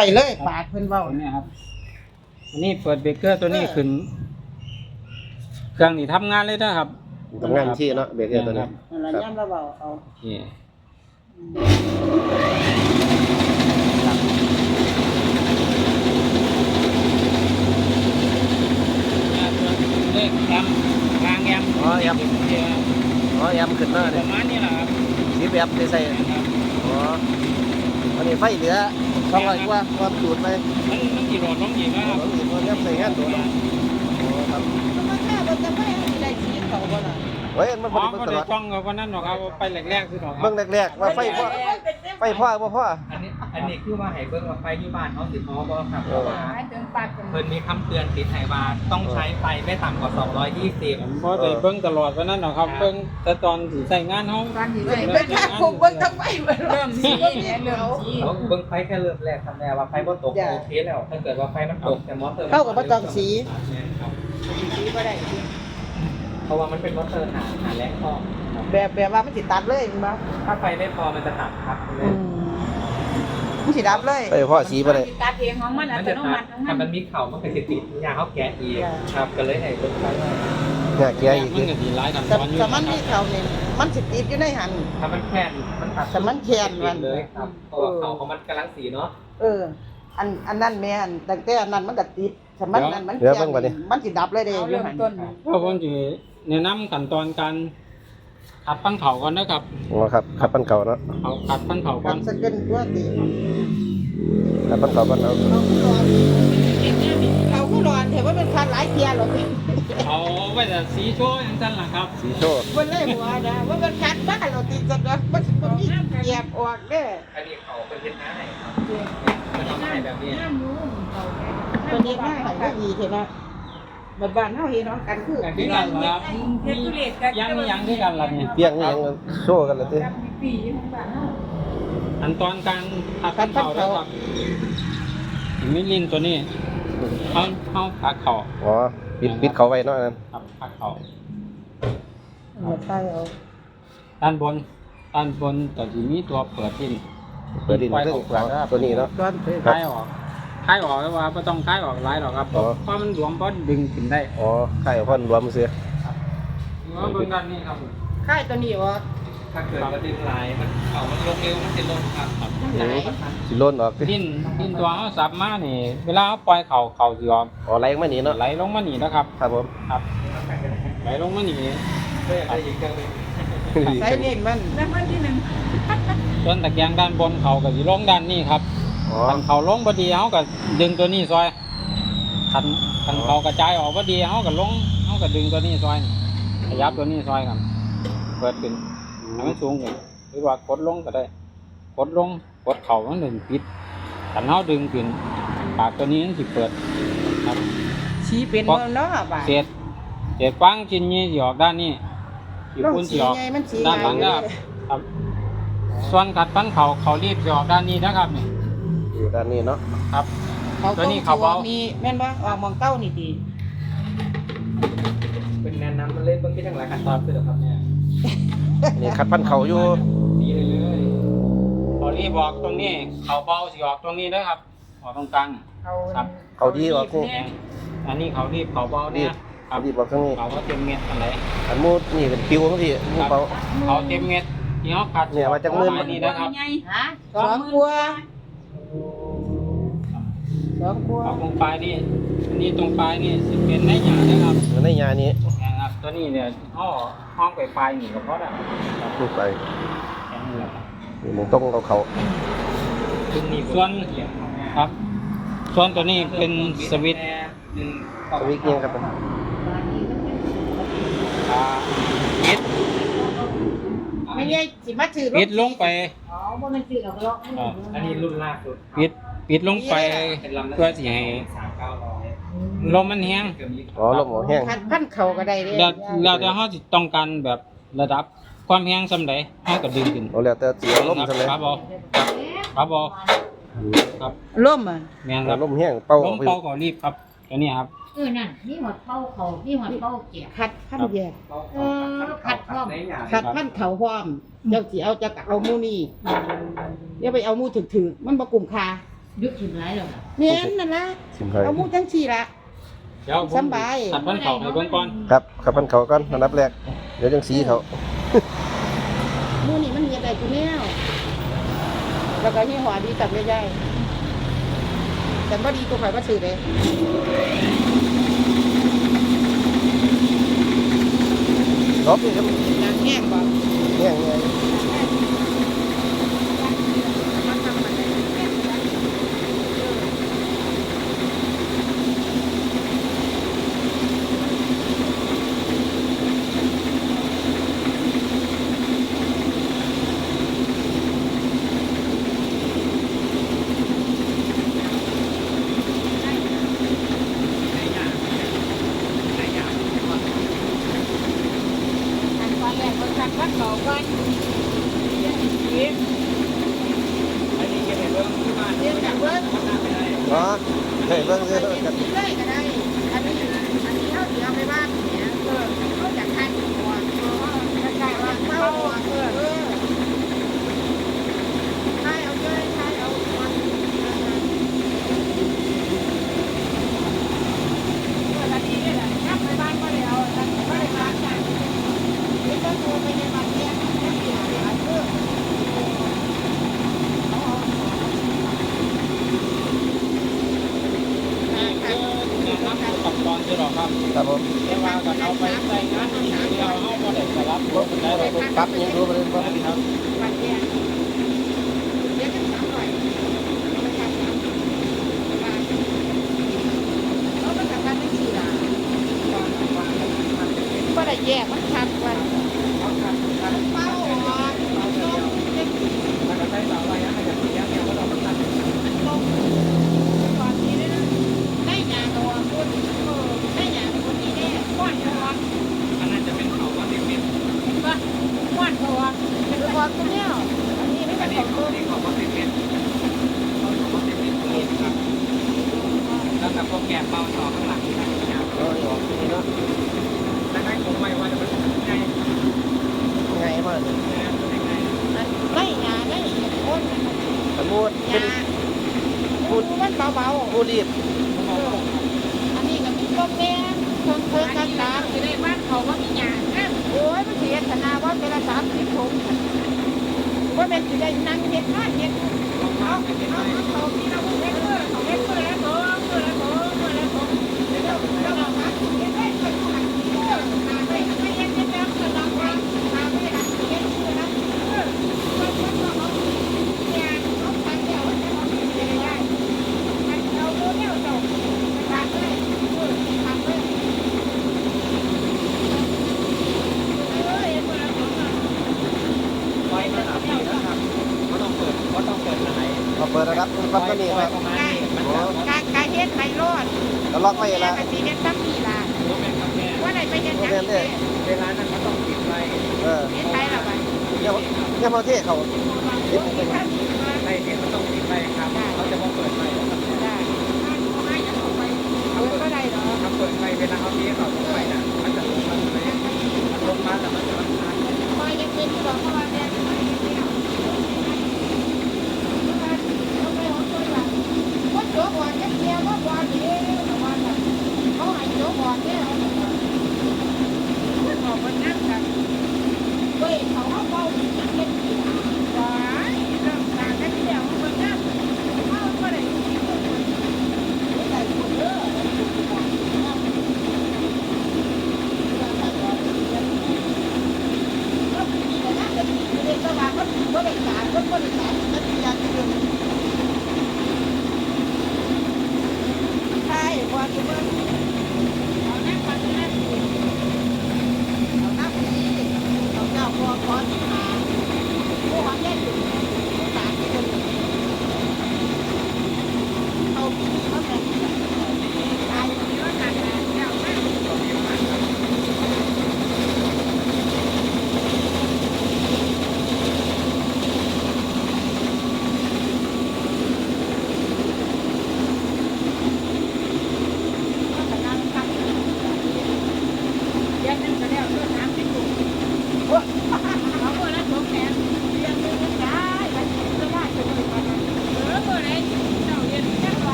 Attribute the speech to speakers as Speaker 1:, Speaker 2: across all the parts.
Speaker 1: ไปเลยปากเพิ่นเว้า
Speaker 2: ตัวนี้ครับอันนี้เปิดเบรกเกอร์ตัวนี้ขึ้น เครื่องนี่ทำงานเลยนะครับ
Speaker 3: ทำงานที่เนาะเบรกเกอร์ตัวนี้
Speaker 1: นั่นล่ะย่ำเราเว้าเอา
Speaker 2: โอเคเลขแอมทางแอม
Speaker 3: อ๋อแอมอ๋อแอมขึ้นมา
Speaker 2: ป
Speaker 3: เนี่ย
Speaker 2: ระมาณนี้แหละครับ
Speaker 3: สีแบบได้ใส่อ๋อ อันนี้ไฟเหลือสองร้อยกว่าความจุดไป
Speaker 2: มันมันกี่โหลดลงอีกนะครับ
Speaker 3: ต้องมีคนยับใส่งานตัวเนาะอ๋อครับ
Speaker 1: มันถ้าบ่จะไปได้สีเขาบ่ล่ะ
Speaker 3: เฮ้ยมัน
Speaker 2: อ๋
Speaker 3: บ่
Speaker 2: อ
Speaker 3: ได้
Speaker 2: ก็
Speaker 3: เบิ่งต
Speaker 2: ได้
Speaker 3: ลอด
Speaker 2: จ้องกับวันนั้นหรอกครับไปแรกๆคือหรอกครั
Speaker 3: เบิ่งแรกๆว่าไฟพ่อไฟพ่อบ่พ่อ
Speaker 4: อันนี้อันนี้คือว่าให้เบิ่งว่าไฟที่บ้านเขาสิพอบ่ครับเพราะว่า
Speaker 1: หายถึงปากจน
Speaker 4: เพิ่นมีคำเตือนติดให้ว่าต้องใช้ไฟไม่ต่ำกว่า 220
Speaker 2: เพราะได้เบิ่งตลอดวันนั้นหรอกครับเบิ่งแต่ตอนสิใส่งานเฮา
Speaker 1: การสิไปถ้าคงเบิ่งทั้งไปเริ่มสีเนี่ยเริ่มสี
Speaker 4: เขาเบิ่งไฟแค่เริ่มแรกทำแน่ว่าไฟบ่ตก
Speaker 1: จ้ะ
Speaker 4: โอเคแล้วถ้าเกิดว่าไฟมันตกแต่มอเตอร์
Speaker 1: เข้ากับบ่ต้องสี
Speaker 4: ครับ
Speaker 1: สีบ่ได้สี
Speaker 4: เพ ราะว่ามันเป็นมอเตอร์หาหาแรงข้อครับ
Speaker 1: แบบแบบว่ามันสิตัดเลยแม่นบ่
Speaker 4: ถ้าไฟไม่พอมันจะตัดครับคุณ
Speaker 1: อื
Speaker 4: แม่
Speaker 1: มมันสิดับเลย
Speaker 3: ไฟพ่อสีบ่ได้
Speaker 1: ตัดเองของมันอั
Speaker 4: มัน
Speaker 1: ต
Speaker 4: จะ
Speaker 1: โน
Speaker 4: ตั
Speaker 1: มั
Speaker 4: ด
Speaker 1: ติของ
Speaker 4: ถ้า
Speaker 1: มั
Speaker 4: มันนมีเข่ามันก็สิติดอยางเขาแกะอีก
Speaker 1: จ้ะ
Speaker 4: ครับก็เลยให้เบิ่งไฟว่า
Speaker 3: เนี่ยเกียร์อีก
Speaker 2: มันก็สิหลายขั้นต
Speaker 1: แต่
Speaker 2: อนอยู่
Speaker 1: แต่มันมีเขานี่มันสิติดอยู่ในหัน
Speaker 4: ถ้ามันแค่นมันตัด
Speaker 1: แต่มันแค่นมัน
Speaker 4: เลยครับเพราะว่าเข่าของมันกำลังสีเนาะ
Speaker 1: เออ อันอันนั้นแม่อันตั้งแต่อันนั้นมันก็ติดแต่มันนั้นมัน
Speaker 3: เดี๋ยวเบิ่งบัดนี้
Speaker 1: มันสิดับเลยเด้อยู่หันต้น
Speaker 2: เพราะผมสิ แนะนำขั้นตอนการขัดปั้นเผาก่อนนะครับ
Speaker 3: อ๋อครับขับปั้นเก่าเนาะ
Speaker 2: เอาขัดปั้นเผาก่
Speaker 1: กั
Speaker 2: อน
Speaker 1: นสกินตัวติ
Speaker 3: ขับปั้นเก่าปั้นเอา
Speaker 1: เขาก็รอนเขาก็รอนแต่ว่าเป็นคันหลายเทียร์หรอก
Speaker 2: เอาไว้แต่สีโชว์อย่างนั้นล่ะครับ
Speaker 3: สีโชว์
Speaker 1: มันเลยหัวนะว่ามันคันบ้านเราติดสนอนมันมันมีเกียบออกเด้อ
Speaker 4: อันนี้เขาเป็นเฮ็ดหน้าให้ครับมันทำให้แบบนี้
Speaker 1: ตัวนี้ง่ายก็ดีเถอะนะบ้านบ้านเฮาเฮ็ดน้องกันคือ
Speaker 2: อย่างที่กันล่ะครับมียังมียังที่กันล่ะเนี่ย
Speaker 3: เปียงนี่ยังโชว์กันเลยติ
Speaker 1: ปีของบ้านเฮา
Speaker 2: อันตอนการขัดปั้นเผานะครับมีลิ้นตัวนี้เอาเอาผักเขา
Speaker 3: อ๋อปิดปิดเขาไว้เนาะอันนั้น
Speaker 2: ครับผักเขา
Speaker 1: เอาใต้เอา
Speaker 2: ด้านบนด้านบนแต่ทีนี้ตัวเปิดที่นี่
Speaker 3: เปิดดินซึ่งตัวนี้เนาะ
Speaker 1: ตอนเพิ่น
Speaker 2: คลายออก คลายออกแล้วว่าไม่ต้องคลายออกหลายหรอกครับเพราะ
Speaker 3: อ๋อ
Speaker 2: เพราะมันหลวมเพราะดึงขึ้นได้
Speaker 3: อ๋อไข่พ่อนรวมเสือ
Speaker 2: ว่าเบิ่งด้านนี้ครับ
Speaker 1: ค่ายตัวนี้ว่า
Speaker 4: ถ้าเกิดว่าดึงลายมันเขามันลงเร็วมันจะลงครับ
Speaker 1: มันหลาย
Speaker 3: สิโล่นออกติ
Speaker 2: ดิ้นดิ้นตัวเขาสับมานี่ เวลาเขาปล่อยเขาเขาสิออก
Speaker 3: อ๋อไหลมานี่เนาะ
Speaker 2: ไหลลงมานี่นะครับ
Speaker 3: ครับผม
Speaker 2: ครับไหลลงมานี่
Speaker 4: เพื่อได้ยิงเครื่องนึง
Speaker 1: ใส่เล่นมันแล้วมันที่หนึ่ง
Speaker 2: ส่วนตะแกรงด้านบนเขาก็สิลงด้านนี้ครับ
Speaker 3: อ๋อ
Speaker 2: คันเขาลงพอดีเขาก็ดึงตัวนี้ซอยคันคันเขากระจายออกพอดีเขาก็ลงเขาก็ดึงตัวนี้ซอยขยับตัวนี้ซอยครับเปิดขึ้นให้มันสูงขึ้นหรือว่ากดลงก็ได้กดลงกดเข่ามันหนึ่งปิดคันเขาดึงขึ้นปากตัวนี้มันสิเปิดครับ
Speaker 1: ชี้เป็นบ่เนาะบาด
Speaker 2: เศษเศษฟางชิ้นนี้สิออกด้านนี้ที่
Speaker 1: ลอง
Speaker 2: คุณสิ
Speaker 1: ชี้
Speaker 2: ออก
Speaker 1: ไงมันชี้
Speaker 2: ด้านหลัง
Speaker 1: ไง
Speaker 2: นะครับครับส่วนกัดปั้นเขาเขารีบสิออกด้านนี้นะครับนี่
Speaker 3: อยู่ด้านนี้เนาะ
Speaker 2: ครับ
Speaker 1: เขา
Speaker 2: ตัวนี้
Speaker 1: นี้
Speaker 2: เขา
Speaker 1: เขา
Speaker 2: เว้า
Speaker 1: มีแม่นบ่ออกมองเก้านี่ดี
Speaker 4: เป็นแนะนำมันเล่นเบื้องที่ทั้งหลายขั้นตอนคือแบบครับเนี่ย
Speaker 3: นี่ขัดปั้นเขาอยู่
Speaker 2: ดีเลยเลยเขารีบออกตรงนี้ เขาเบาสิออกตรงนี้นะครับออกตรงกลาง
Speaker 1: เขา
Speaker 2: ครับ
Speaker 3: เขาดีออกนี่
Speaker 2: แม่งอันนี้เขารีบเขาเบาเนี่ยค
Speaker 3: เขา
Speaker 2: รับ
Speaker 3: ดีบอกข้างนี้
Speaker 2: เขาก็เต็มเม็ดอะไร
Speaker 3: อันมูดนี่เป็นปิวบางทีมู
Speaker 2: ครับ
Speaker 3: เปล่า
Speaker 2: เขาเต็มเม็ดที่เขากัด
Speaker 3: เนี่ยมาจากมือ
Speaker 2: ประณนี้นะครับ
Speaker 1: ฮะสองบัว สองบัว
Speaker 2: เขาตรงปลายนี่อันนี้ตรงปลายนี่สิเป็นในหยานะครับ
Speaker 3: ในยานี้
Speaker 2: นะครับตัวนี้เนี่ยห้อห้องไปปลายนี่ก็พอแล้ว
Speaker 3: พูดไป
Speaker 2: แค่นี้แหละ
Speaker 3: นี่มึงต้องเอาเขา
Speaker 4: ซึ่งมี
Speaker 2: ส่วนครับ ส่วนตัวนี้เป็นสวิตช์
Speaker 3: สวิกเนี่ยครับผม
Speaker 2: อ่าปิด
Speaker 1: ไม่ใช่สิมาถือ
Speaker 2: ปิดลงไป
Speaker 1: อ๋อบ่แมันถือหรอกเนาะ
Speaker 2: อ่า
Speaker 4: อันนี้รุ่นล่าสุด
Speaker 2: ปิดปิดลงไป
Speaker 4: เป็นลำ
Speaker 2: เพื่อสิให้
Speaker 4: สามเก้าร้อย
Speaker 2: ลมมันแห้ง
Speaker 4: เกือบยี่สิบ
Speaker 3: อ๋อลมหัวแห้ง
Speaker 1: พันพันเขาก็ได้เด้
Speaker 2: แล้วเราจะเฮาสิต้องการแบบระดับความแห้งส่าใดเฮาก็ดึงขึ้น
Speaker 3: เอาแล้วแต่เสียลมทำไม
Speaker 2: ครับบ่ครับบ่ครับ
Speaker 1: ล่มอะ
Speaker 2: แม่นครับ
Speaker 3: ลมแห้งเป่า
Speaker 2: ล
Speaker 3: ออ
Speaker 2: ม
Speaker 3: กไป
Speaker 2: เป่าก็รีบครับตัวนี้ครับ
Speaker 5: เออนั่นนี่หมดเป้าเขานี่หมดเป้าเกียบ
Speaker 1: คัดพันแยก
Speaker 5: เออขัดพร้อม
Speaker 4: ในหยา
Speaker 1: คัดพันเขาพร้อมเจ้าสิเอาจะเอาหมูนี่อย่าไปเอาหมูถึกๆมันบ่กลุ่มค่า
Speaker 5: ดึกถึงไรแล้วล่ะ
Speaker 1: แม่นนั่นล่ะ
Speaker 3: ชิมให้
Speaker 1: เอาหมูจังซี่ล่ะ
Speaker 2: เดี๋ยวผม
Speaker 1: สำบาย
Speaker 2: ตัดพันเขาให้เบิ่งก่อน
Speaker 3: ครับขับมันเขาก่อนอันดับแรกเดี๋ยวจังสีเขา
Speaker 1: หมูนี่มันมีอะไรกูแนวแล้วก็ยี่ห้อดีตับใหญ่ๆแต่บ่ดีตัวข่อยบ่ซื้อเลย
Speaker 3: รอบนี้ครับ
Speaker 1: นางแห้งบ่
Speaker 3: แง่งไง
Speaker 1: อันตอนแรกมันคันวัดเขาก่อนเดี๋ยวอีก
Speaker 4: อันนี้เก็บไปเบิ่งที่บ้าน
Speaker 1: เดี๋ยวจังเบิ่ง
Speaker 4: ทำไม่ได้
Speaker 3: อ๋อให้เบิ่ง
Speaker 1: เอ
Speaker 3: เด้
Speaker 1: อ
Speaker 3: อกัน
Speaker 1: กินเลยก็ได้ อันนี้อันนี้เขาเดี๋ยวไปบ้านเนี่ยเออเขาจะคันก่อนใกล้ๆว่าเข้าเออเออใช่เอาเลยใช่เอาก่อนเอออันนี้เนี่ยแหละกลับไปบ้านก็แล้วแต่ก็เลยบ้านกันเดี๋ยวจะโทรไปในบ้านเนี่ยไม่เกี่ยวกับเรื่อง
Speaker 2: นะครับกับตอน ที่เราครับ
Speaker 3: ครับผม
Speaker 2: แต่ว่าก็เอาไปใส่งานอีกทีเดียวเอาบ่ได้สลับรถได้หรอก
Speaker 3: ปรับยังดูมาเลย
Speaker 2: ครับ
Speaker 1: บ้านเนี่ยเดี๋ยวจะสามร้อยเอาไปทำสามบ้านเอาไปทำบ้านไม่สี่ละก็ได้แยกมันชัดวันเป้าออกต้มเด็ก
Speaker 4: แล้วก็ใช้เสาไว้นะให้กับเสียงเนี่ยก็ต้องตัด
Speaker 1: ต้มก่อนนี้ด้วยนะได้ยาตัวคุณได้ยาตัวนี้แน่ก้อนตัว
Speaker 4: อันนั้นจะเป็นเขาว่าเต็มเม็ด
Speaker 1: เห็นปะ ก้อนตัวเป็นก้อนตัวเนี้ยอันนี้ไม่
Speaker 4: อั
Speaker 1: เป็นน
Speaker 4: นี้
Speaker 1: ของ
Speaker 4: เขา
Speaker 1: คุณ
Speaker 4: ที่เขาว่าเต็มเม็ดเขาว่าเต็มเม็ดตรงนี้นะครับแล้วกับพวกแกะเบาต่อข้างหลังนะครับ
Speaker 3: เอาออกนี่เนาะ
Speaker 4: แล้วให้ผมไว้ว่าจะมันง่าย
Speaker 3: ไงมาเลย
Speaker 1: ได้ยาได้เห็ดคน
Speaker 3: สมมุติ
Speaker 1: ยาพูดมันเบาๆ
Speaker 3: ผู้รีบ
Speaker 1: อันนี้ก็มีต้มแม่เครื่องเครื่องกลางกลางอยู่ในบ้านเขาก็มีหยาโอ้ยมันเสียขนาดว่าเป็นละสามสิบถุงว่าเป็นสิได้นั่งเห็ดข้าเห็ดเอาเอาเขาที่เราเห็ดเพื่อเขาเห็ดเพื่อแล้วตัวเพื่อแล้วตัวเพื่อแล้วตัวเดี๋ยวเราเอามาเห็ดได้เพื่อหันเพื่อหาไปไม่เห็ดเห็ดแล้วเพื่อเราไปหาไปหันเห็ดเพื่อนะเออมันมันก็เอาเนี่ยเอาไปเดี๋ยวจะเอาไปได้เอาตัวเนี่ยจบทางเลยเออทางเลย
Speaker 4: ไว้ระดับนี้นะครับก็ต้องเปิดก็ต้องเปิดไหน
Speaker 3: มา เปิดระดับปั๊บก็นี่ครับ
Speaker 4: ประมาณนี้มันจะว่
Speaker 1: การการเฮ็ดไฮโลด
Speaker 3: แล้วล็อกไว้
Speaker 1: แม่
Speaker 3: ละ
Speaker 1: ไปสีเฮ็ดซ้ำนี่ล่ะ
Speaker 4: เป็นกาแฟ
Speaker 1: ว่าไหนไปเฮ็ดจังซี่
Speaker 4: เวลานั้นมันต้องปิดไว้
Speaker 3: เออ
Speaker 1: เฮ็ดไทยล่ะบัด
Speaker 3: เดี๋ยเดี๋ยวพอเทศเขา
Speaker 1: โอ้ยมีข้าวมีมา
Speaker 4: ไอ้เนี่ยมันต้องปิดไว้ครับเขาจะมาเปิดไว้
Speaker 1: ได้เอาเอาไปเอาก็ได้เหรอ
Speaker 4: ถ้าเปิดไว้เวลาเขาเทเขาลงไปน่ะมันจะลงมาเลยมันลงมาแต่มันจะมันพัน
Speaker 1: คอยยังเป็นอยู่หรอกเพราะว่าแม่ไม่ได้เที่ยวเอาไปเอาตัวล่ะ ว่าโจกว่าจะเที่ยวว่าว่าเด้อว่า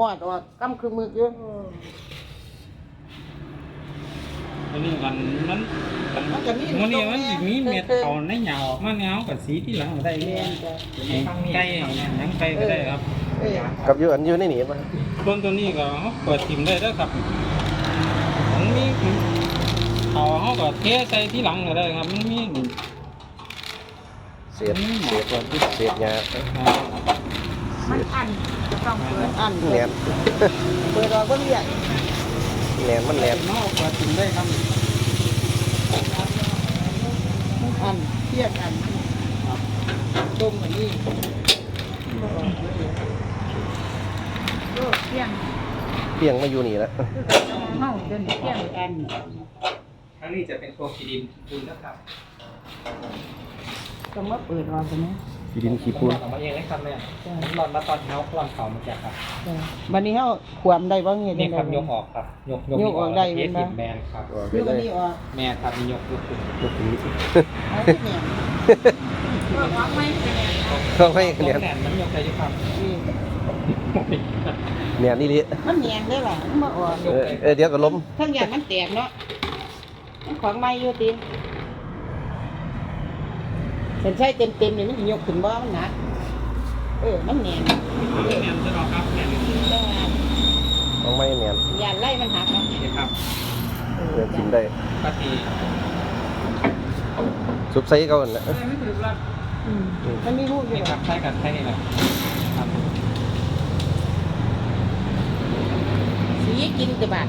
Speaker 1: มอดออกกำคือมืออยู่
Speaker 2: อันนี้กันมันกัน
Speaker 1: มันก็มี
Speaker 2: มันนี่มันสิมีเม็ดเขาในเหงาออกมาแนวกับสีที่หลังได้
Speaker 1: เรียนจ้ะ
Speaker 2: ไก่หยังไก่ก็ได้ครับ
Speaker 1: เอ้ย
Speaker 3: กับอยู่อันอยู่ในนี่มัน
Speaker 2: ต้นตัวนี้ก็เขาเปิดทิมได้แล้วครับมันมีเขาเขาก็เทใส่ที่หลังก็ได้ครับมันมี
Speaker 3: เศษเศษเศษหญ้า
Speaker 5: มันอันจะ ต้องเปิด
Speaker 1: อัน
Speaker 3: แหนน
Speaker 1: เปิดออกก็เรียก
Speaker 3: แหนนมันแหนน
Speaker 2: เขาเปิดทิมได้ครับ
Speaker 1: อันเรียกอันต้มอันนี้
Speaker 5: โลกเที่ยง
Speaker 3: เพียงมาอยู่นี่แล้ว
Speaker 5: เฮาเดินเที่ยงอัน
Speaker 4: ทั้งนี้จะเป็นโครงขีดินปูนนะครับ
Speaker 1: ต้องมาเปิดออกใช่ไหม
Speaker 3: ขี้ดินขี้
Speaker 4: ปู
Speaker 3: ปู
Speaker 4: น
Speaker 3: น
Speaker 4: ออกมาเองนะครับแม่หลอนมาตอนเท้าหลอนเขามาจากครับ
Speaker 1: บันนี้เขาความได้บ้างเงี้ย
Speaker 4: นี่ครับยกออกครับ ยก
Speaker 1: ยกออกได้
Speaker 4: เท
Speaker 1: ไหม
Speaker 4: สติดแมนครับ
Speaker 3: ออกไป
Speaker 1: ยก
Speaker 3: เล
Speaker 1: อัน
Speaker 3: ย
Speaker 1: นี้ออก
Speaker 4: แม่ครับมียกยกขึ้น
Speaker 3: ยกนี้
Speaker 1: เอาที่เนี่ย
Speaker 5: เปิดวางไว้เป็นไง
Speaker 3: เข้าให้
Speaker 4: ตรง
Speaker 3: แหนน
Speaker 4: แหนมันยกได้อยุครับ
Speaker 1: นี่
Speaker 3: แหนนนี่ลิ
Speaker 1: มันเนียนได้หรอมันมาออก
Speaker 3: เออเออเดี๋ยวก็ล้ม
Speaker 1: ทั้งอย่างมันแตกเนาะมันของไม่อยู่ตี ฉันใช้เต็มเต็มๆเนี่ยมันสิยกขึ้นบ่มันหนักเออมันเนียน
Speaker 4: แหนมจะรอครับแหนม
Speaker 1: แต่ว่า
Speaker 3: ต้องไม่แหนน
Speaker 1: ยานไล่มันหักเนาะ
Speaker 4: นี่ครับ
Speaker 3: เดินกินได้
Speaker 4: ปกติ
Speaker 3: ซุปไซส์เขาหั่นแหละ
Speaker 4: ไม่ถึงละ
Speaker 1: อืมมันมีรูปอยู่
Speaker 4: นี่
Speaker 1: เห
Speaker 4: ค
Speaker 1: ร
Speaker 4: รั
Speaker 1: อบ
Speaker 4: ใช้กันใช้นี่แหละครับ
Speaker 1: สีกินแต่บาท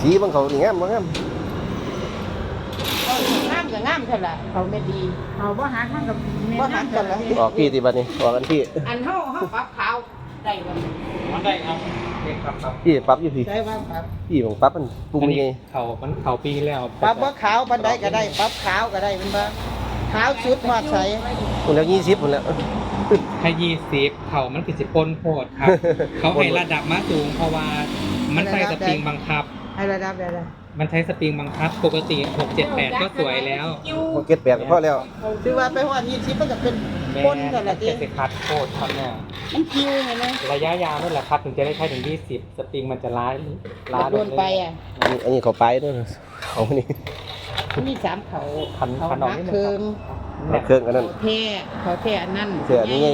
Speaker 3: สีบางเขานี่งามบ่งาม
Speaker 1: เขางาม กับงามเท่าละเขาไม่ดี
Speaker 5: เขาบ่หักมันกับ
Speaker 1: บ่หักกันละ
Speaker 3: ออกพี่ที่บัดนี้ออกกันพี่
Speaker 1: อันเฮาเฮาปรับเขาได้บ่
Speaker 2: มันได้ครับ
Speaker 4: นี่ครับครับ
Speaker 3: พี่ปรับอยู่พี่
Speaker 1: ได้ว่าปรับ
Speaker 3: พี่ของปรับมันปรุงยังไง
Speaker 4: เขามันเขาปีแล้ว
Speaker 1: ปรับบ่ขาวปานใดก็ได้ปรับขาวก็ได้มันบ่ขาวสุดฮอดใส
Speaker 3: คุณแล้วยี่สิบคุณแล้ว
Speaker 4: ถ้ายี่สิบเขามันคือสิบปนโพดครับ เขาให้ระดับมาสูงเพราะว่ามันใส่สปริงบังคับ
Speaker 1: ให้ระดับได้ละ
Speaker 4: มันใช้สปริงบังคับ ปกติ 6 7 8 ก็สวยแล้ว
Speaker 3: พอเก็ตแปดก็พอแล้ว
Speaker 1: คือว่าไปฮอด20มันก็เป็น
Speaker 4: แม่
Speaker 1: ปนกันละติ
Speaker 4: จะคัดโคตรครับเนี่ย
Speaker 1: มันคิวไงนะ
Speaker 4: ระยะยาวนั่นแหละครับ ถึงจะได้ใช้ถึง 20 สปริงมันจะล้าล้า
Speaker 1: โดนไปอะ
Speaker 3: อันนี้อันนี้เขาไปด้วยเขานี่
Speaker 1: มีสามเขา
Speaker 4: คัน
Speaker 1: เขา
Speaker 4: คันออก
Speaker 1: หัก
Speaker 4: นิดนึ
Speaker 1: เคิ
Speaker 4: ง
Speaker 1: ง
Speaker 4: ครับ
Speaker 3: เครื่องอันนั้น
Speaker 1: เขาแท้เขาแท้อันนั้น
Speaker 3: เสือนี่ไง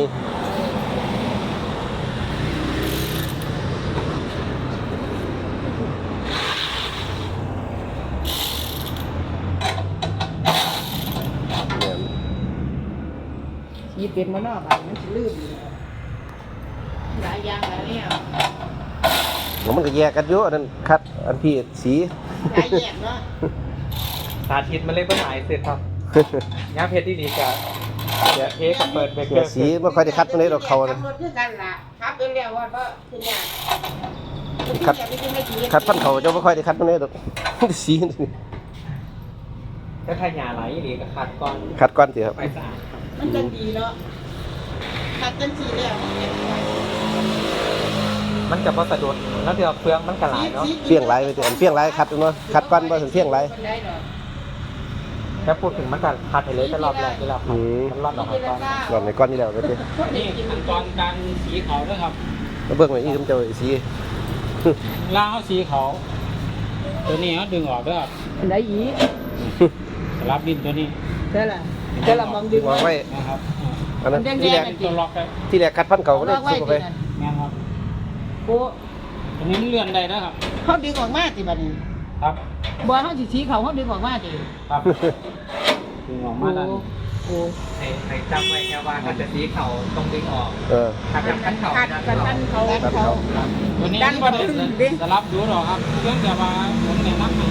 Speaker 1: เป็นมานอกอะมันสิลืมอยู่หลายอย่างหลายแนว
Speaker 3: มันก็แยกกันอยู่อันนั้นคัดอันพี่สี
Speaker 1: หลายแยกเนาะ
Speaker 4: สาธิตมันเลยเพิ่งหายเสร็จครับยาเพชรที่ดีกับเดี๋ยวเทกับเปิดเบรกเก
Speaker 3: เสื
Speaker 4: อ
Speaker 3: อ
Speaker 4: ร์
Speaker 3: สีไม่ค่อยได้คัดตรงนี้ดอกเขา
Speaker 1: ขั
Speaker 3: นะ
Speaker 1: บรถคือกันล่ะขับไปแล้วว่าก็คืออย่าง
Speaker 3: คัดคัดพันเขาเจ้าไม่ค่อยได้คัดตรงนี้ดอกสีนี่
Speaker 4: ก็ขยาไหลดีกับคัดก่อน
Speaker 3: คัดก้อนสิครับ
Speaker 4: ไปสะอาดครับ
Speaker 1: มันจะดีเนาะขัดกันสีแล้วมันเก็บไว้
Speaker 4: มันจะพอสะดุดแล้วเดี๋ยวเฟืองมันกระหลายเนาะ
Speaker 3: เฟี้ยงไรไปสิอันเฟี้ยงไรคัดเนาะคัดก้อนบ่ถึงเฟี้ยงไร
Speaker 1: มันได้ดอก
Speaker 4: แค่พูดถึงมันกัคัดไปเลยแต่รอบแรกที่เราคัด
Speaker 3: อืม
Speaker 4: มันรอดออกมาก่อน
Speaker 3: ก่อนในก้อนนี่แล้วก็สิ
Speaker 2: นี่ขั้นตอนการสีเขาด้วยครับ
Speaker 3: แล้วเบิ่งไว้อีกมันจะสี
Speaker 2: ล่าเขาสีเขาตัวนี้เขาดึงออกด้วยครับ
Speaker 1: อันไหนอีก
Speaker 2: สลับดินตัวนี้
Speaker 1: ใช่ล่ะ ใช่ล่ะมองดึง
Speaker 3: วางไว้
Speaker 2: นะครับอ่า
Speaker 3: อันนั้น
Speaker 1: มันแดงๆ
Speaker 3: ที่แรก
Speaker 1: อัน
Speaker 2: ตัวล็อกได้
Speaker 3: ที่แรกคัดพันเขาก็เลย
Speaker 1: ลากไว้
Speaker 3: ซุก
Speaker 1: ที
Speaker 3: ไป
Speaker 1: นั้น
Speaker 2: แม่นครับ
Speaker 1: โอ้
Speaker 2: ตัวนี้มันเลื่อนได้นะครับ
Speaker 1: เขาดึงออกมาติบัดนี้
Speaker 2: ครับ
Speaker 1: บ่เขาสิชี้เขาเขาดึงออกมาติ
Speaker 2: ครับดึงออกมาได้
Speaker 1: โอ้
Speaker 4: ในในจำไว้แค่ว่าถ้าจะสีเขาต้องดึงออก
Speaker 3: เออ
Speaker 4: ถ้ากับขั้นเขา
Speaker 1: ขัด
Speaker 4: ดัน
Speaker 1: กัน
Speaker 4: ออ
Speaker 1: กัน
Speaker 4: ก
Speaker 1: เขา
Speaker 3: ขัดเขา
Speaker 2: ตัวนี้
Speaker 1: ดันบ่ถึงดิ
Speaker 2: สลับดูหรอกครับเรื่องแต่ว่าผมแนะนำให้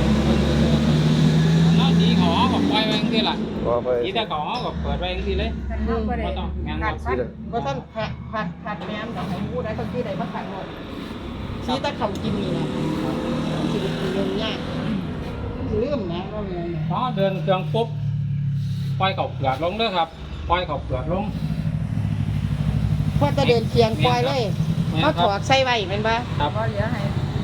Speaker 2: แล้วสีเขาเขาก็ ปล่อยไว้อย่างที่ละ
Speaker 3: ก็ไป
Speaker 2: สีแต่เขาเขาก็เปิดไว้อย่างที่เลย
Speaker 5: กันเฮาบ่ได้
Speaker 2: บ่ต้องงาน
Speaker 5: ขัด
Speaker 2: ครับ
Speaker 5: ฟัน
Speaker 1: ก็ท่านขัดขัดขัดแม่นกับให้ผู้ใดคนที่ใดมาขัดหมดสีตะเขากินนี่นะสิเป็นเรื่องยากลืมนะว่าไงเนี่ย
Speaker 2: พอเดินเครื่องปุ๊บปล่อยเขาเปลือกลงเด้อครับปล่อยเขาเปลือกลง
Speaker 1: พอจะเดินเคียงปล่อยเลย
Speaker 2: แม่น
Speaker 1: เขา
Speaker 2: ค
Speaker 1: ถ
Speaker 2: รับ
Speaker 1: อดใส่ไว้เป็นปะ
Speaker 2: ครับ
Speaker 5: ก็เหลือให้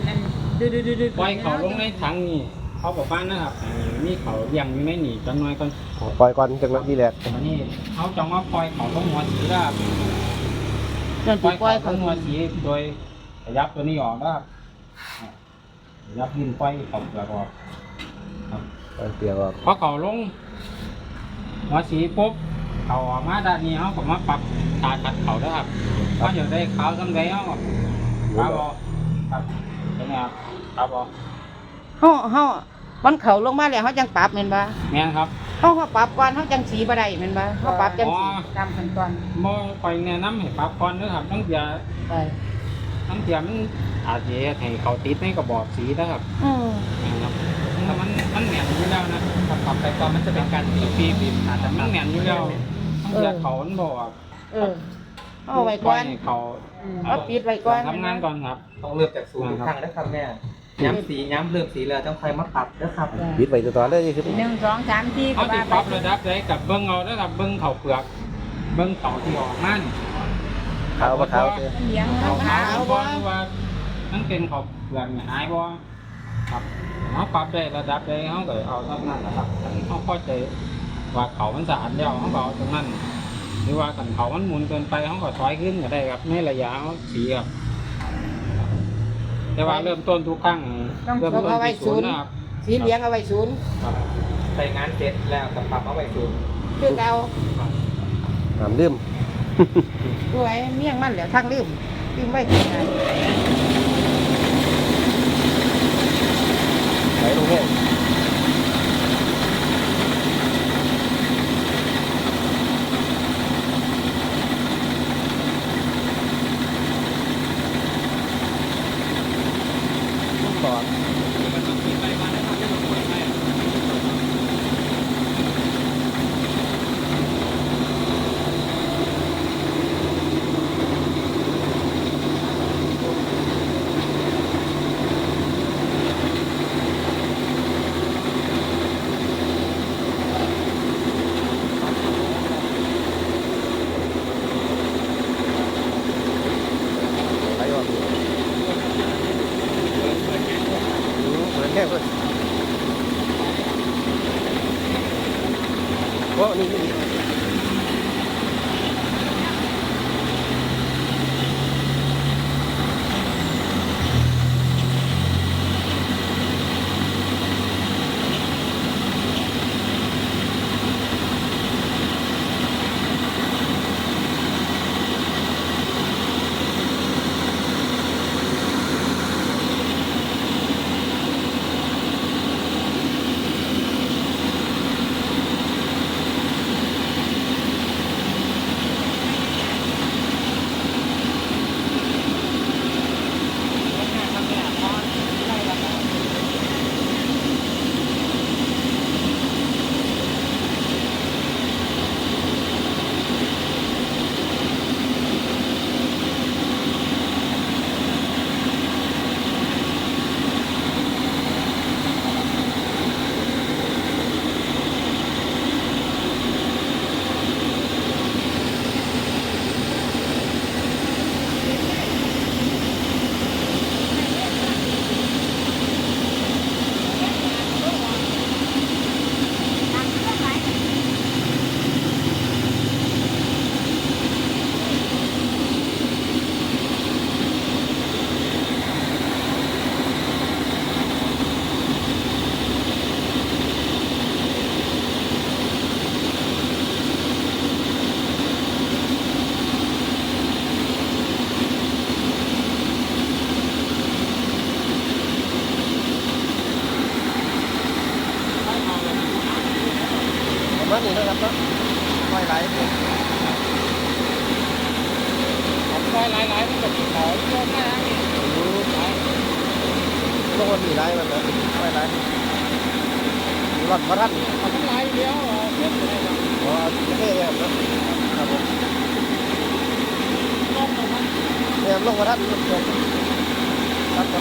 Speaker 5: นั่นดืดๆๆๆ
Speaker 2: ปล่อยเขาลงในถังนี่ เขาบอกว่านะครับให้มีเขาเลี้ยงอยู่ในนี่จังน้อยก่อน
Speaker 3: ปล่อยก่อนจังนั้นดีแหละ
Speaker 2: อันนี้เขาจังว่าปล่อยเขาลงหัวสีแล้วครับ
Speaker 1: นั่น
Speaker 2: ปล่
Speaker 1: สิ
Speaker 2: อย
Speaker 1: ปล่อย
Speaker 2: เขา
Speaker 1: เขา
Speaker 2: ลงหัวสีโดยขยับตัวนี้ออกแล้วครับขยับดินปล่อยเขาเปลือกออกครับ
Speaker 3: ปล่อยเปลือกออก
Speaker 2: พอเขาลงหัวสีปุ๊บเขาออกมาด้านนี้เขาก็มาปรับตาขัดเขาแล้วครับว่าอยากได้ขาวสังไดเขาก็ครับบอครับใช่ไหมครับครับบอ
Speaker 1: เฮาเฮา มันเขาลงมาแล้วเฮาจังปรับแม่นปะ
Speaker 2: แม่นครับ
Speaker 1: เฮาเฮาปรับก่อนเฮาจังสีบ่ได้แม่นปะเฮาปรับจังสี
Speaker 2: อ๋อ
Speaker 1: ตามขั้นตอน
Speaker 2: บ่คอยแนะนำให้ปรับก่อนนะครับตั้งแต่
Speaker 1: ไป
Speaker 2: ตั้งแต่มันอาจจะเฮ็ดให้เขาติดในกระบอกสีนะครับ
Speaker 1: อืม
Speaker 2: นะครับมันมันแหน่นอยู่แล้วนะ
Speaker 4: ถ้าปรับไปก่อนมันจะเป็นการตีปีบีบอาจจะ
Speaker 2: มันแหน่นอยู่แล้วตั้งแต่เขามันบอก
Speaker 1: เออเอาไว้ก่อน
Speaker 2: ให้เขา
Speaker 1: อืมเอาปิดไว้ก่อน
Speaker 2: ทำงานก่อนครับ
Speaker 4: ต้องเริ่มจากศูนย์ทุกครั้งนะครับแม่ ย้ำสีย้ำเริ่มสีเลยต้องคอยมาปรับนะครับ
Speaker 3: ปิดไว้ตัวต่อเลยคือ
Speaker 5: หนึ่งสองสามสี่ก็
Speaker 2: เขาติ
Speaker 5: ว่า
Speaker 2: ด
Speaker 5: ไป
Speaker 2: ปรับระดับได้กับเบิ้งเอาได้กับเบิ้งเขาเปลือก เบิ้งเขาที่ออกมัน
Speaker 3: ขาวบ่ขาวเด้อ
Speaker 5: เลี้ยง
Speaker 2: เขา
Speaker 5: เขา
Speaker 2: หา
Speaker 5: ขาว
Speaker 2: วบ่หรือว่ามันเป็นเขาเปลือกเนี่ยหายบ่ครับเขาปรับได้ระดับได้เขาก็เอาเท่านั้นแหละครับเขาเข้าใจว่าเขามันสะอาดแล้วเขาก็เอาตรงนั้นหรือว่ากันเขามันหมุนเกินไปเขาก็ถอยขึ้นก็ได้ครับในระยะเขาสีครับ แต่ว่าเริ่มต้นทุกครั้งเริ่มต้นที่ศูนย์ นะครับ
Speaker 1: สีเหลืองเอาไว้ศูนย์
Speaker 2: ครับ
Speaker 4: ใส่งานเสร็จแล้วกับปรับเอาไว้ศูนย์
Speaker 1: คือเก่า
Speaker 3: ห้ามลืม
Speaker 1: ด้วยเมี่ยงมันแล้วทั้งลืมลืมไว้ที่ไหน
Speaker 3: ไหลลงแห้ง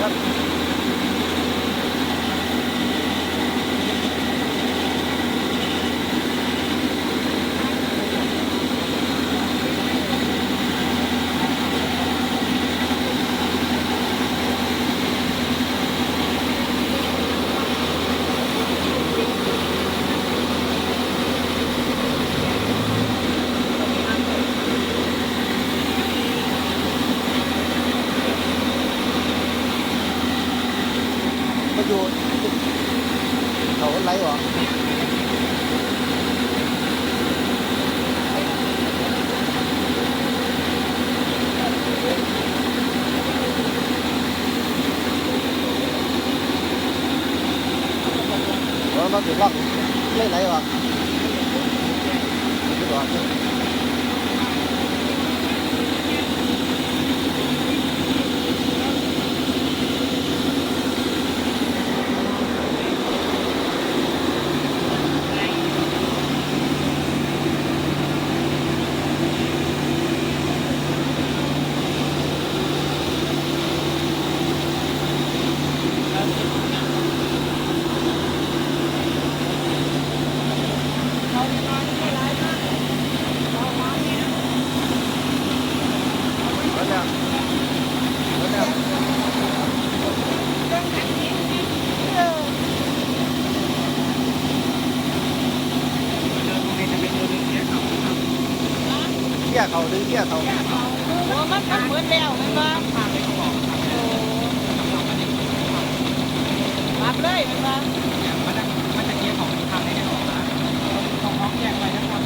Speaker 3: Yep. 那就落，那来吧。这。 ที่ยเขาดึงเที่ยเขา
Speaker 1: โอ้มันมันเหมือนแล้วมันว่าปรับเลยมันว่า
Speaker 4: มันจะมันจะเกียร์ของทางในออกมาต้องท้องแยกไว้นะครับ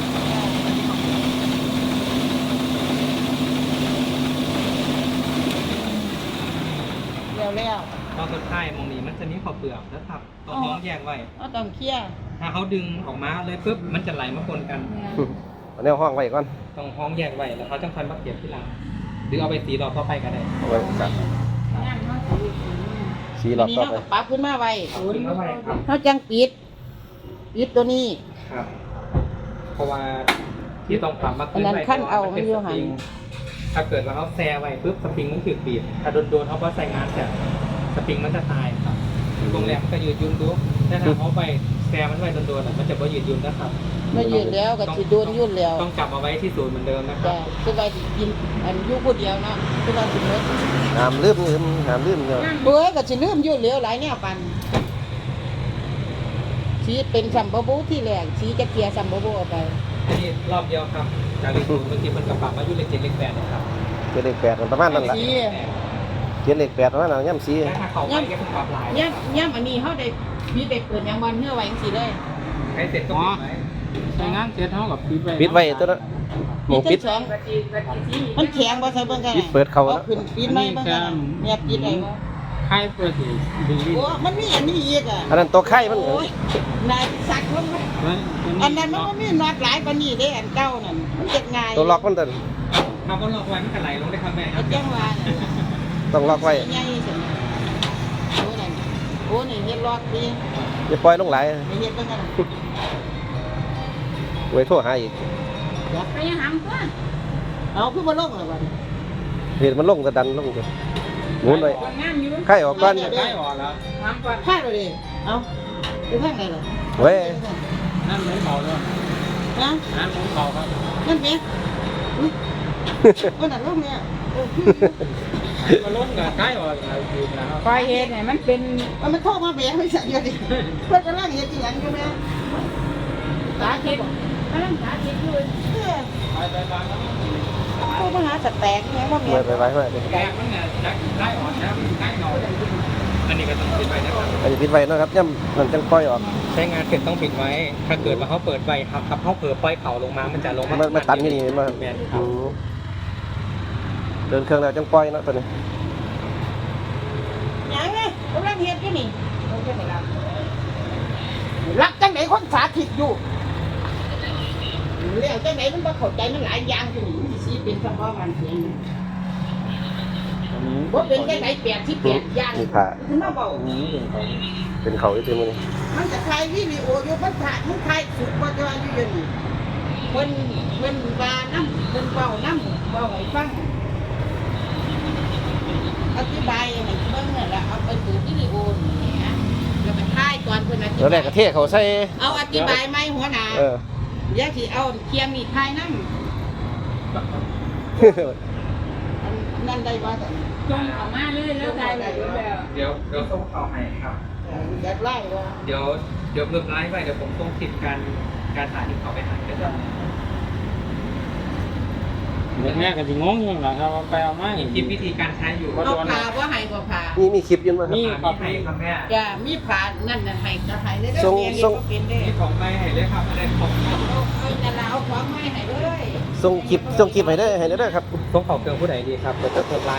Speaker 1: แล้วแล้ว
Speaker 4: ตอนสุดท้ายมองนี้มันจะมีขอบเปลือกแล้วทับต้องท้องแยกไว้
Speaker 1: ก็ต้องเคลียร์
Speaker 4: ถ้าเขาดึงออกมาเลยปุ๊บมันจะไหลมาปนกัน
Speaker 3: เอาแนวห้องไว้ก่อน
Speaker 4: ต้องท้องแยกไว้แล้วเขาจะค่อยมาเก็บที่หลังหรือเอาไปสีรอบต่อไปก็ได้
Speaker 3: เอาไว้กัด
Speaker 5: งานเขาสิ
Speaker 3: สีหลอด
Speaker 1: นี้
Speaker 3: ต่อ
Speaker 1: เรา
Speaker 3: ไป
Speaker 1: ก็ปรับขึ้นมาไว้
Speaker 4: เอาทิ้งเอาไว้ครับ
Speaker 1: เขาจังปิดปิดตัวนี้
Speaker 4: ครับ เพราะว่าที่ต้องปรับมา
Speaker 1: อันนั้นขั้นเอา
Speaker 4: มันเป็น
Speaker 1: ไม่
Speaker 4: ส
Speaker 1: อยู่หั
Speaker 4: ป
Speaker 1: น
Speaker 4: ริงถ้าเกิดว่าเขาแซ่ไว้ปุ๊บสปริงมันถือปีบถ้าโดนๆเขาก็ใส่งานแต่สปริงมันจะตายครับโรงแรมก็ยืดยุ่นดูแต่ถ้าเขาไปแซ่มันไว้โดนๆอะมันจะไม่ยืดยุ่นนะครับ
Speaker 1: มายืนแล้วก็สิโดนยุ่นแล้ว
Speaker 4: ต้องกลับมาไว้ที่ศูนย์เหมือนเดิมนะครั
Speaker 1: จ้ะ
Speaker 4: บ
Speaker 1: คือว่าสิกินอันอยู่ผู้เดียวเนาะคือว่าสิหมด
Speaker 3: หามลืมลืมหามลืมเนาะ
Speaker 1: เบ้ยก็สิลืมยุ่นแล้วหลายแนวปันสีเป็นสัมบบูที่แรกสีจะเกลียสัมบบูเอาไป
Speaker 4: อันนี้รอบเดียวครับ จากเลขศูนย์เมื่อกี้มันกลับมาอยู่เลขเจ็ดเลขแปดนะครับ
Speaker 3: เจ็ดเลขแปดมันประมาณนั้นแหละ
Speaker 1: สี
Speaker 3: เจ็ดเลขแปดประมาณนั้นย่ำสี
Speaker 4: แต่ถ้าเขาไปก็ต้องปรับหลาย
Speaker 1: ย่ำย่ำอันนี้เขาได้มีได้เปิดหยังวันเนื้อไว้จังซี่เลย
Speaker 4: ใช้เสร็จก็ปิดไว้
Speaker 2: ใช้งานเสร็จเท่ากับปิดไว้
Speaker 3: ปิดไว้ตัวนั้นหมองปิด
Speaker 1: ทั้งสองมันแข็งบ่ใส่เบิ่งกัน
Speaker 3: ปิดเปิดเข้า
Speaker 1: เอา
Speaker 3: แล้ว
Speaker 1: ขึ้นปิดไหมเบิ่งกันเนี่ยปิดได้บ่
Speaker 2: ใครเปิดอีกดึงลิ้น
Speaker 1: โอ้มันมีอันนี้อีกอะ
Speaker 3: อันนั้นตัวไข่มัน
Speaker 1: โอ้ยนายสักลงมา
Speaker 2: ตัว
Speaker 1: อันนั้นมันบ่มีน็อตหลายปานนี้เด้อันเก่านั่นมันเฮ็ดง่าย
Speaker 3: ตัวล็อกมันตัว
Speaker 4: ถ้าก็ล็อกไว้มันก็ไหลลงได้ครับแม่ค
Speaker 1: ไอ้
Speaker 4: รับ
Speaker 1: จังว่านั่นล่ะ
Speaker 3: ต้องล็อกไว้
Speaker 1: ใหญ่ซั่นโอ้นั่นโอ้นี่เฮ็ดล็อกดี
Speaker 3: อย่าปล่อยลงไหลาย
Speaker 1: ไม่เฮ็ดเบิ่งกัน
Speaker 3: ไว้โทรหาอีก
Speaker 5: ไปยังหำตัว
Speaker 1: เอาคือบ่ลงแล้วบัดนี้
Speaker 3: เห็นมันลงจะดันลงจะหมุนไว้
Speaker 5: คนงานอยู่
Speaker 3: ไข่ออกก่อน
Speaker 2: ใกล้ออกแล้ว
Speaker 5: หำก่อน
Speaker 1: พาเลยดิเอาไปทางไหนล่ะ
Speaker 3: เว้ย
Speaker 2: นั่นหมุนเบาด้วย
Speaker 1: นะ
Speaker 2: นั่นหมุนเบาครับ
Speaker 1: นั่นแหมอุ๊ยมันนั่นลงเนี่ยเออคือ
Speaker 2: มาล้นกับใกล้ออกแล้วอยู่แล้ว
Speaker 5: คอยเฮ็ดให้มันเป็น
Speaker 1: มันมันโทรมาแหมไม่ใช่อยู่ดิเพิ่นกำลังเฮ็ดอีหยังอยู่แม่สาธิต
Speaker 5: กำลังสาธิตอยู่
Speaker 1: เออ
Speaker 2: ไปไปไปแล้ว
Speaker 1: โทรมาหาสแต็กแหมว่า
Speaker 3: ไป
Speaker 1: แม่
Speaker 3: ไปไปไปไป
Speaker 2: แกงมันเนี่ยจะใกล้ออกนะใกล้หน่อย
Speaker 4: อันนี้ก็ต้องปิดไว้นะครับ
Speaker 3: อันนี้ปิดไว้นะครับย่ำมันจังปล่อยออก
Speaker 4: ใช้งานเสร็จต้องปิดไว้ ถ้าเกิดว่าเขาเปิดไว้ครับครับเขาเผลอปล่อยเข่าลงมา มันจะลงมา
Speaker 3: มันมันตันอยู่นี่เห็นไหม
Speaker 4: แมนครั
Speaker 3: อื
Speaker 4: บ
Speaker 3: มเดินเครื่องแล้วจังปล่อยเนาะตัวนี้
Speaker 1: หยังไงกำลังเฮ็ดอยู่นี่โอเคไหมล่ะรักจังไหนคนสาธิตอยู่ เรื่องจังไหนมันบ่เข้าใจมันหลายอย่างอยู่นี่มันสิเป็นเฉพาะมันเสียงบ่เป็นจังไหนแปดที่แปดอย่าง
Speaker 3: มีผ่า
Speaker 1: ขึ้นมาเบา
Speaker 3: เป็นเขาอีกทีมือนี้
Speaker 1: มันจะถ่ายวิดีโออยู่มันถ่ายมันถ่ายสุดบ่จะว่าอยู่อย่างนี้เพิ่นเพิ่นว่าน้ำเพิ่นเว้าน้ำเว้าให้ฟังอธิบายให้เบิ่งนั่นล่ะเอาไปเปิดวิดีโอนี่นะแล้วไปถ่ายก่อนเพิ่นอธิ
Speaker 3: แล้วแร
Speaker 1: บากย
Speaker 3: กระเทเขาใส่
Speaker 1: เอาอธิบายไหมหัวหน้า
Speaker 3: เออ
Speaker 1: เดี๋ยวสิเอาเคียงนี่ถ่ายน้ำอันนั่นได้บ่ซั่น
Speaker 5: จงออกมาเลยแล้วได้แบบแล้ว
Speaker 4: เดี๋ยวเดี๋ยวส่งต่อให้ครับ
Speaker 1: อยากไล่ว่า
Speaker 4: เดี๋ยวเดี๋ยวเพิ่มไลฟ์ไว้เดี๋ยวผมส่งคลิปการการถ่ายที่เขาไปถ่ายด้วย
Speaker 2: เด็กแม่ก็สิงงอยู่นะครับว่าไปเอามา
Speaker 4: มี
Speaker 2: อีก
Speaker 4: คลิปวิธีการใช้อยู่
Speaker 1: เอาผ่าบ่ให้ก็ผ่า
Speaker 3: มีมีคลิปอยืนมาครับ
Speaker 2: นี่
Speaker 4: ครับให้ครับแม่
Speaker 1: อย่ามีผ่านั่นน่ะให้ก็ให้ได้เด้
Speaker 3: ส่ง
Speaker 1: เมียนี่
Speaker 3: ส่ง
Speaker 1: ก็เป็นได้
Speaker 4: นี่ของไม่ให้เลยครับอะไรของ
Speaker 1: เอาเอานั่นล่ะเอาของมาให้เลย
Speaker 3: ส่งคลิปส่งคลิปให้ได้ให้ได้อครับ
Speaker 4: ส่งเขาเครื่องผู้ใดดีครับเดี๋ยวจะเพิ่มไลฟ์